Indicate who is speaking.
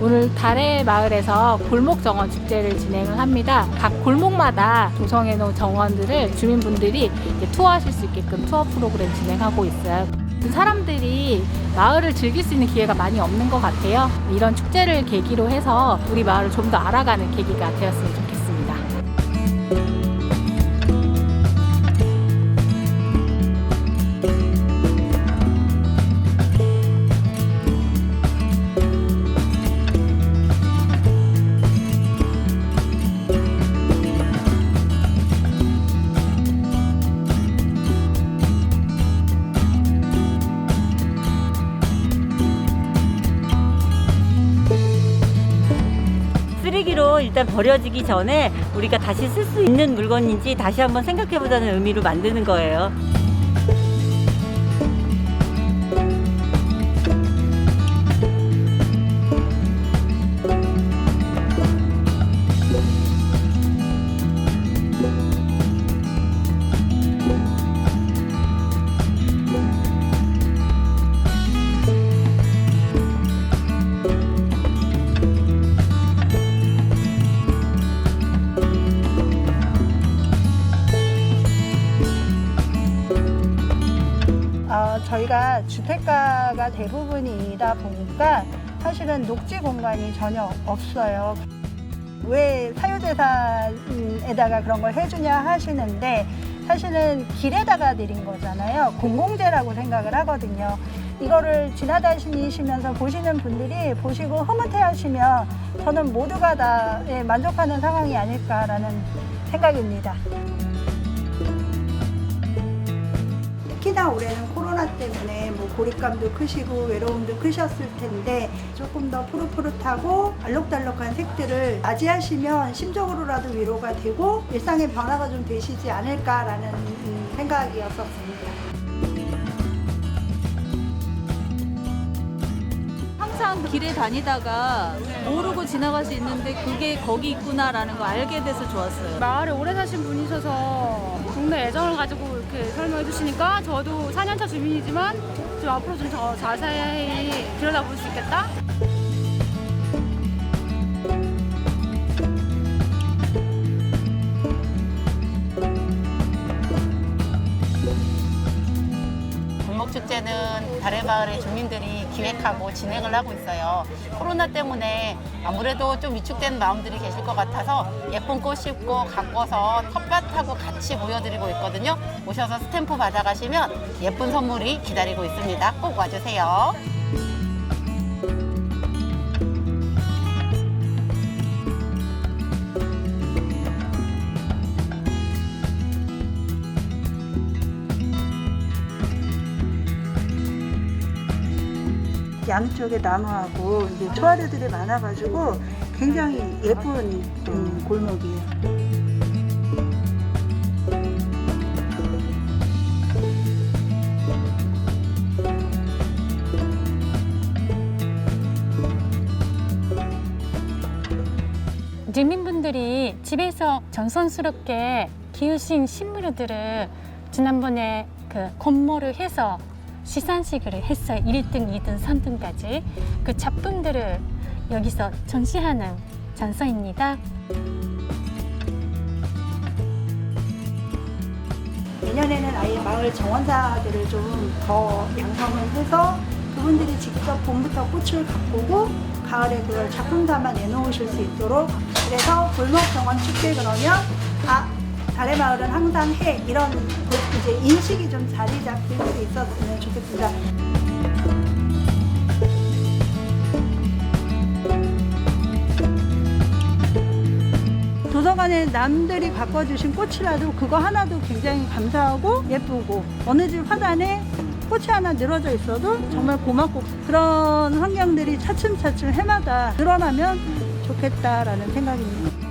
Speaker 1: 오늘 달의 마을에서 골목 정원 축제를 진행을 합니다. 각 골목마다 조성해 놓은 정원들을 주민분들이 투어하실 수 있게끔 투어 프로그램 진행하고 있어요. 사람들이 마을을 즐길 수 있는 기회가 많이 없는 것 같아요. 이런 축제를 계기로 해서 우리 마을을 좀 더 알아가는 계기가 되었으면 좋겠습니다. Thank you.
Speaker 2: 쓰레기로 일단 버려지기 전에 우리가 다시 쓸 수 있는 물건인지 다시 한번 생각해 보자는 의미로 만드는 거예요.
Speaker 3: 어, 저희가 주택가가 대부분이다 보니까 사실은 녹지 공간이 전혀 없어요. 왜 사유재산에다가 그런 걸 해주냐 하시는데 사실은 길에다가 드린 거잖아요. 공공재라고 생각을 하거든요. 이거를 지나다니시면서 보시는 분들이 보시고 흐뭇해 하시면 저는 모두가 다 예, 만족하는 상황이 아닐까라는 생각입니다. 특히나 올해는 코로나 때문에 뭐 고립감도 크시고 외로움도 크셨을 텐데 조금 더 푸릇푸릇하고 알록달록한 색들을 맞이하시면 심적으로라도 위로가 되고 일상의 변화가 좀 되시지 않을까라는 음, 생각이었었습니다.
Speaker 4: 항상 길에 다니다가 모르고 지나갈 수 있는데 그게 거기 있구나라는 거 알게 돼서 좋았어요.
Speaker 5: 마을에 오래 사신 분이셔서 동네 애정을 가지고 이렇게 설명해 주시니까 저도 4년차 주민이지만 좀 앞으로 좀 더 자세히 들여다볼 수 있겠다?
Speaker 6: 골목축제는 달의마을의 주민들이 기획하고 진행을 하고 있어요. 코로나 때문에 아무래도 좀 위축된 마음들이 계실 것 같아서 예쁜 꽃 심고 가꿔서 텃밭하고 같이 보여드리고 있거든요. 오셔서 스탬프 받아가시면 예쁜 선물이 기다리고 있습니다. 꼭 와주세요.
Speaker 3: 양쪽에 나무하고 이제 초아류들이 많아가지고 굉장히 예쁜 음, 골목이에요.
Speaker 7: 주민분들이 집에서 정성스럽게 키우신 식물들을 지난번에 그 건모를 해서 시상식을 했어요. 1등, 2등, 3등까지. 그 작품들을 여기서 전시하는 장소입니다.
Speaker 3: 내년에는 아예 마을 정원사들을 좀 더 양성을 해서 그분들이 직접 봄부터 꽃을 가꾸고 가을에 그걸 작품 담아 내놓으실 수 있도록 그래서 골목 정원 축제 그러면 아 달의 마을은 항상 해 이런 그 이제 인식이 좀 자리 잡힐 수 있었으면 좋겠습니다. 도서관에 남들이 바꿔주신 꽃이라도 그거 하나도 굉장히 감사하고 예쁘고 어느 집 화단에 꽃이 하나 늘어져 있어도 정말 고맙고 그런 환경들이 차츰차츰 해마다 늘어나면 좋겠다라는 생각입니다.